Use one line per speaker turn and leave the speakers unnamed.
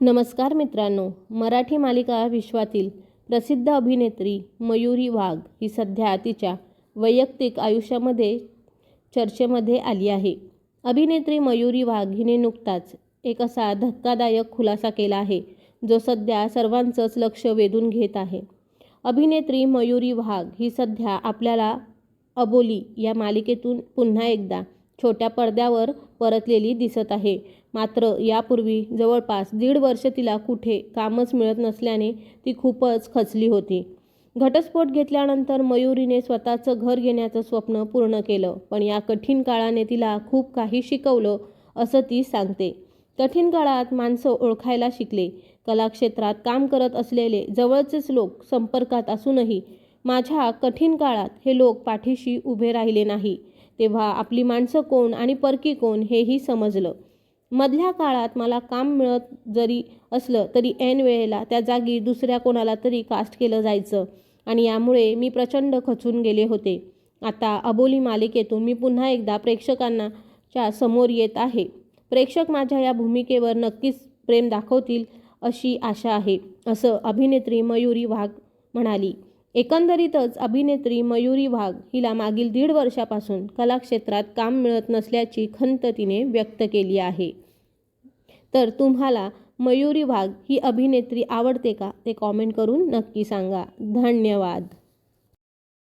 नमस्कार मित्रांनो मराठी मालिका विश्वातील प्रसिद्ध अभिनेत्री मयुरी वाघ ही सध्या तिच्या वैयक्तिक आयुष्यामध्ये चर्चेमध्ये आली आहे. अभिनेत्री मयुरी वाघ हिने नुकताच एक असा धक्कादायक खुलासा केला आहे जो सध्या सर्वांचंच लक्ष वेधून घेत आहे. अभिनेत्री मयुरी वाघ ही सध्या आपल्याला अबोली या मालिकेतून पुन्हा एकदा छोट्या पडद्यावर परतलेली दिसत आहे. मात्र यापूर्वी जवळपास दीड वर्ष तिला कुठे कामच मिळत नसल्याने ती खूपच खचली होती. घटस्फोट घेतल्यानंतर मयुरीने स्वतःचं घर घेण्याचं स्वप्न पूर्ण केलं पण या कठीण काळाने तिला खूप काही शिकवलं असं ती सांगते. कठीण काळात माणसं ओळखायला शिकले. कलाक्षेत्रात काम करत असलेले जवळचेच लोक संपर्कात असूनही माझ्या कठीण काळात हे लोक पाठीशी उभे राहिले नाही. तेव्हा आपली माणसं कोण आणि परकी कोण हेही समजलं. मधल्या काळात मला काम मिळत जरी असलं तरी ऐन वेळेला त्या जागी दुसऱ्या कोणाला तरी कास्ट केलं जायचं आणि यामुळे मी प्रचंड खचून गेले होते. आता अबोली मालिकेतून मी पुन्हा एकदा प्रेक्षकांनाच्या समोर येत आहे. प्रेक्षक माझ्या या भूमिकेवर नक्कीच प्रेम दाखवतील अशी आशा आहे असं अभिनेत्री मयुरी वाघ म्हणाली. एकंदरीतच अभिनेत्री मयुरी वाघ हिला मागील दीड वर्षापासून कलाक्षेत्रात काम मिळत नसल्याची खंत तिने व्यक्त केली आहे. तर तुम्हाला मयुरी वाघ ही अभिनेत्री आवडते का? ते कॉमेंट करून नक्की सांगा. धन्यवाद.